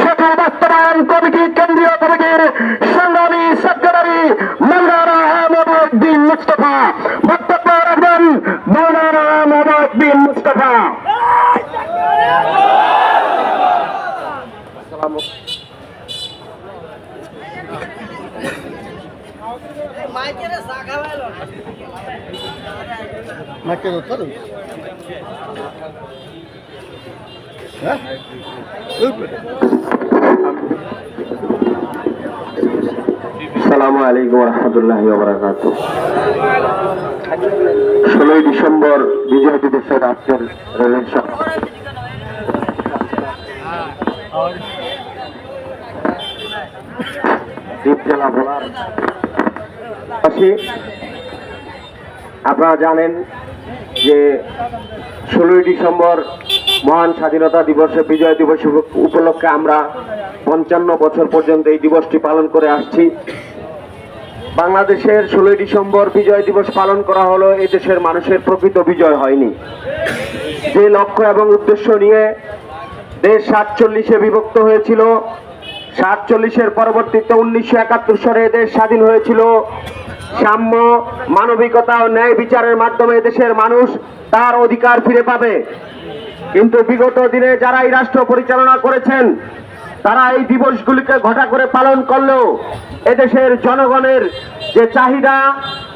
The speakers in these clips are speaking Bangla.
সেতু বাস্তবায়ন কমিটি কেন্দ্রীয় কমিটির সংগ্রামী সেক্রেটারি মৌলানা আহমদুদ্দিন মুস্তফা। বক্তব্য রাখবেন মৌলানা আহমদুদ্দিন মুস্তফা। মাইকেরে ধরতে হ্যাঁ? আলাইকুম ষোলোই ডিসেম্বর বিজয় দিবসের আজকের রেলের আপনারা জানেন যে ষোলোই ডিসেম্বর মহান স্বাধীনতা দিবসে, বিজয় দিবস উপলক্ষে আমরা পঞ্চান্ন বছর পর্যন্ত এই দিবসটি পালন করে আসছি। বাংলাদেশের ষোলোই ডিসেম্বর বিজয় দিবস পালন করা হলো, এই দেশের মানুষের প্রকৃত বিজয় হয়নি। যে লক্ষ্য এবং উদ্দেশ্য নিয়ে দেশ সাতচল্লিশে বিভক্ত হয়েছিল, সাতচল্লিশের পরবর্তীতে উনিশশো একাত্তর সালে দেশ স্বাধীন হয়েছিল। সাম্য, মানবিকতা ও ন্যায় বিচারের মাধ্যমে দেশের মানুষ তার অধিকার ফিরে পাবে। কিন্তু বিগত দিনে যারা এই রাষ্ট্র পরিচালনা করেছেন, তারা এই দিবসগুলিকে ঘটা করে পালন করলেও এদেশের জনগণের যে চাহিদা,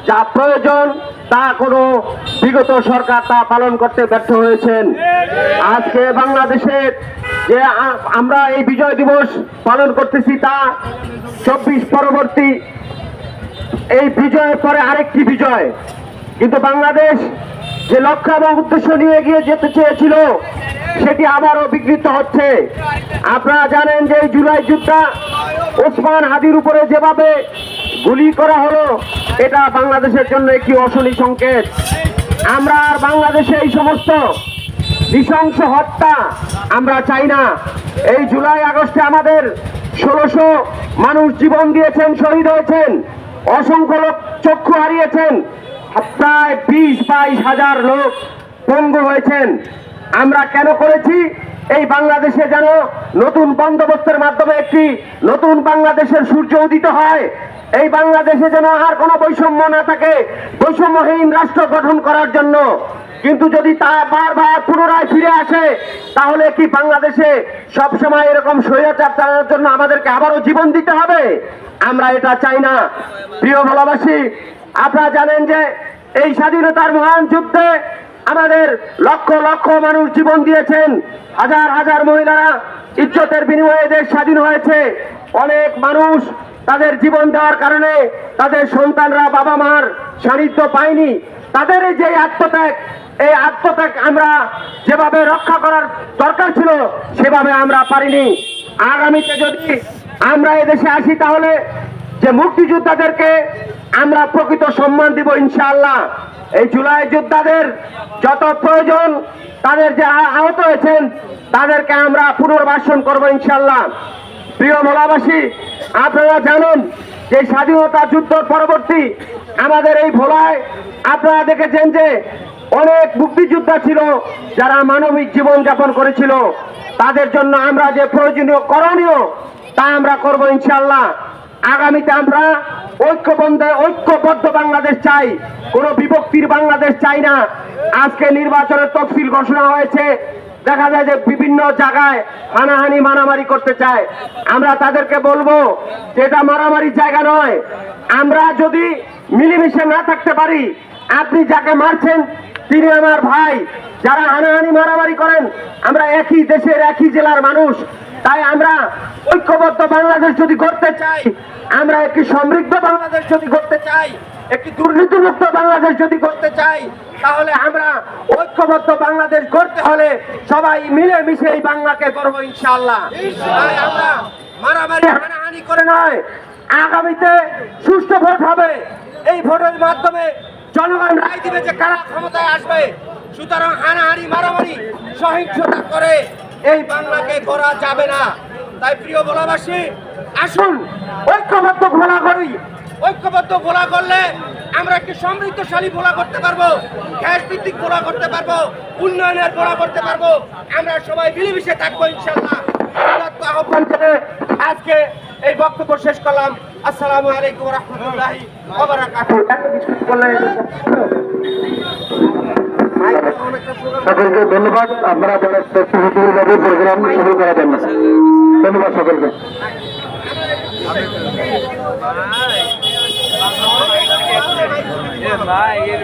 যা প্রয়োজন, তা কোনো বিগত সরকার তা পালন করতে ব্যর্থ হয়েছেন। আজকে বাংলাদেশের যে আমরা এই বিজয় দিবস পালন করতেছি, তা চব্বিশ পরবর্তী এই বিজয়ের পরে আরেকটি বিজয়। কিন্তু বাংলাদেশ যে লক্ষ্য এবং উদ্দেশ্য নিয়ে গিয়ে যেতে চেয়েছিল, সেটি আবারও বিকৃত হচ্ছে। আপনারা জানেন যে জুলাই যুদ্ধটা ওসমান হাদির উপরে যেভাবে গুলি করা হলো, এটা বাংলাদেশের জন্য একটি অশনি সংকেত। আমরা আর বাংলাদেশে এই সমস্ত নৃশংস হত্যা আমরা চাই না। এই জুলাই আগস্টে আমাদের ষোলোশো মানুষ জীবন দিয়েছেন, শহীদ হয়েছেন, অসংখ্য লোক চক্ষু হারিয়েছেন। প্রায় বিশ বাইশ হাজার লোক পঙ্গু হয়েছেন। আমরা কেন করেছি? এই বাংলাদেশে যেন নতুন বন্দোবস্তের মাধ্যমে একটি নতুন বাংলাদেশের সূর্য উদিত হয়। এই বাংলাদেশে যেন আর কোনো বৈষম্য না থাকে, বৈষম্যহীন রাষ্ট্র গঠন করার জন্য। কিন্তু যদি তা বারবার পুনরায় ফিরে আসে, তাহলে কি বাংলাদেশে সব সময় এরকম স্বৈরাচার চালানোর জন্য আমাদেরকে আবারও জীবন দিতে হবে? আমরা এটা চাই না। প্রিয় ভালোবাসি আপনারা জানেন যে এই স্বাধীনতার মহান যুদ্ধে আমাদের লক্ষ লক্ষ মানুষ জীবন দিয়েছেন। হাজার হাজার মহিলারা ইজ্জতের বিনিময়ে দেশ স্বাধীন হয়েছে। অনেক মানুষ তাদের জীবন দেওয়ার কারণে তাদের সন্তানরা বাবা মার সান্নিধ্য পায়নি। তাদের যে আত্মত্যাগ, এই আত্মত্যাগ আমরা যেভাবে রক্ষা করার দরকার ছিল, সেভাবে আমরা পারিনি। আগামীতে যদি আমরা এদেশে আসি তাহলে যে মুক্তিযোদ্ধাদেরকে আমরা প্রকৃত সম্মান দিব ইনশাআল্লাহ। এই জুলাই যোদ্ধাদের যত প্রয়োজন, তাদের যে আহত হয়েছেন, তাদেরকে আমরা পুনর্বাসন করব ইনশাআল্লাহ। প্রিয় মোলাবাসী, আপনারা জানেন যে স্বাধীনতা যুদ্ধ পরবর্তী আমাদের এই ভোলায় আপনারা দেখেছেন যে অনেক মুক্তিযোদ্ধা ছিল যারা মানবিক জীবন যাপন করেছিল। তাদের জন্য আমরা যে প্রয়োজনীয় করণীয়, তা আমরা করব ইনশাল্লাহ আগামীতে আমরা ঐক্যবদ্ধ ঐক্যবদ্ধ বাংলাদেশ চাই। কোনো বিভক্তির বাংলাদেশ চাই না। আজকে নির্বাচনের তফসিল ঘোষণা হয়েছে। দেখা যায় যে বিভিন্ন জায়গায় হানাহানি, মারামারি করতে চায়। আমরা তাদেরকে বলব যে এটা মারামারির জায়গা নয়। আমরা যদি মিলেমিশে না থাকতে পারি, আপনি যাকে মারছেন, তিনি আমার ভাই। যারা হানাহানি, মারামারি করেন, আমরা একই দেশের একই জেলার মানুষ। তাই আমরা ঐক্যবদ্ধ বাংলাদেশ যদি করতে চাই, আমরা একটি সমৃদ্ধ বাংলাদেশ যদি করতে চাই, একটি দুর্নীতিমুক্ত বাংলাদেশ যদি করতে চাই, তাহলে আমরা ঐক্যবদ্ধ বাংলাদেশ করতে হলে সবাই মিলে মিশে এই বাংলাকে করব ইনশাআল্লাহ। তাই আমরা মারামারি, হানাহানি করে নয়, আগামীতে সুষ্ঠু ভোট হবে। এই ভোটের মাধ্যমে জনগণ রায় দিবে যে কারা ক্ষমতায় আসবে। সুতরাং হানাহানি, মারামারি, সহিংসতা করে এই বাংলাকে করা যাবে না। তাই প্রিয় ভোলাবাসী আসুন ঐক্যবদ্ধ ভোলা করি। ঐক্যবদ্ধ ভোলা করলে আমরা একটি সমৃদ্ধশালী ভোলা করতে পারব গ্যাস ভিত্তিক ভোলা করতে পারব উন্নয়নের ভোলা করতে পারব। আমরা সবাই মিলেমিশে থাকব ইনশাল্লাহ আহ্বান করে আজকে এই বক্তব্য শেষ করলাম। আসসালামু আলাইকুম রহমতুল্লাহি ধন্যবাদ। আপনারা প্রোগ্রাম শুরু করার জন্য। ধন্যবাদ সকলকে। ভাই এর